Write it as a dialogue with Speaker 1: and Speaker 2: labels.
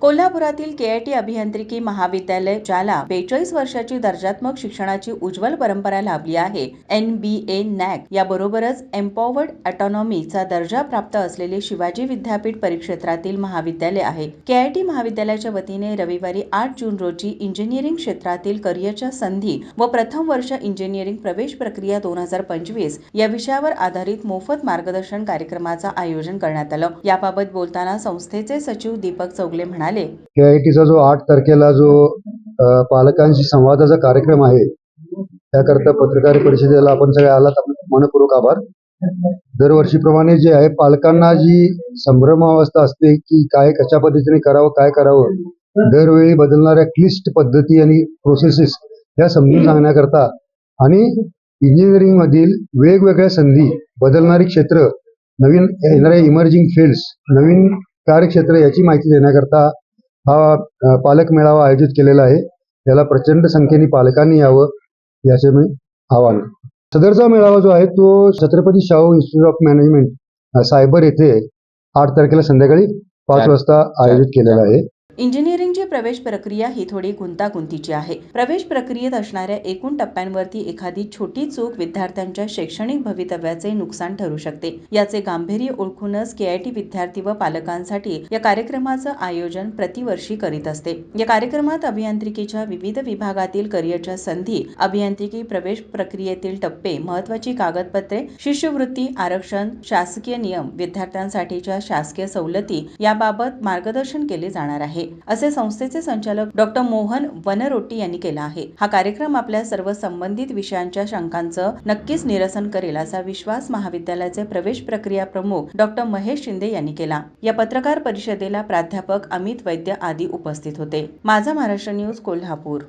Speaker 1: कोल्हापुरातील के I T अभियांत्रिकी महाविद्यालय ज्याला बेचाळीस वर्षाची दर्जात्मक शिक्षणाची उज्ज्वल परंपरा लाभली आहे एन बी ए नॅक याबरोबरच एम्पॉवर्ड ऑटॉनॉमीचा दर्जा प्राप्त असलेले शिवाजी विद्यापीठ परिक्षेत्रातील महाविद्यालय आहे. के आय टी महाविद्यालयाच्या वतीने रविवारी आठ जून रोजी इंजिनिअरिंग क्षेत्रातील करिअरच्या संधी व प्रथम वर्ष इंजिनिअरिंग प्रवेश प्रक्रिया दोन हजार पंचवीस या विषयावर आधारित मोफत मार्गदर्शन कार्यक्रमाचं आयोजन करण्यात आलं. याबाबत बोलताना संस्थेचे सचिव दीपक चौगले म्हणाले
Speaker 2: के आय जो आठ तारखेला जो पालकांशी संवादाचा कार्यक्रम आहे त्याकरता पत्रकार परिषदेला आपण सगळे आलात. मनपूर्वक आभार. दरवर्षीप्रमाणे जे आहे पालकांना जी संभ्रमावस्था असते की काय कशा पद्धतीने करावं काय करावं दरवेळी बदलणाऱ्या क्लिष्ट पद्धती आणि प्रोसेसेस ह्या समजून सांगण्याकरता आणि इंजिनिअरिंग मधील वेगवेगळ्या संधी बदलणारी क्षेत्र नवीन येणाऱ्या इमर्जिंग फील्ड्स नवीन कार्यक्षेत्र याची माहिती देण्याकरता हा पालक मेळावा आयोजित केलेला आहे याला प्रचंड संख्येने पालकांनी यावं याचे मी आवाहन. सदरचा मेळावा जो आहे तो Chhatrapati Shahu Institute of Management SIBER येथे आठ तारखेला संध्याकाळी पाच वाजता आयोजित केलेला आहे
Speaker 1: इंजिनिअरिंगची प्रवेश प्रक्रिया ही थोडी गुंतागुंतीची आहे. प्रवेश प्रक्रियेत असणाऱ्या एकूण टप्प्यांवरती एखादी छोटी चूक विद्यार्थ्यांच्या शैक्षणिक भवितव्याचे नुकसान ठरू शकते. याचे गांभीर्य ओळखूनच के आय टी विद्यार्थी व पालकांसाठी या कार्यक्रमाचं आयोजन प्रतिवर्षी करीत असते. या कार्यक्रमात अभियांत्रिकीच्या विविध विभागातील करिअरच्या संधी अभियांत्रिकी प्रवेश प्रक्रियेतील टप्पे महत्वाची कागदपत्रे शिष्यवृत्ती आरक्षण शासकीय नियम विद्यार्थ्यांसाठीच्या शासकीय सवलती याबाबत मार्गदर्शन केले जाणार आहे. आहे असे संस्थेचे संचालक डॉक्टर मोहन वनरोटी यांनी केला आहे. हा कार्यक्रम आपल्या सर्व संबंधित विषयांच्या शंकांचं नक्कीच निरसन करेल असा विश्वास महाविद्यालयाचे प्रवेश प्रक्रिया प्रमुख डॉक्टर महेश शिंदे यांनी केला. या पत्रकार परिषदेला प्राध्यापक अमित वैद्य आदी उपस्थित होते. माझा महाराष्ट्र न्यूज कोल्हापूर.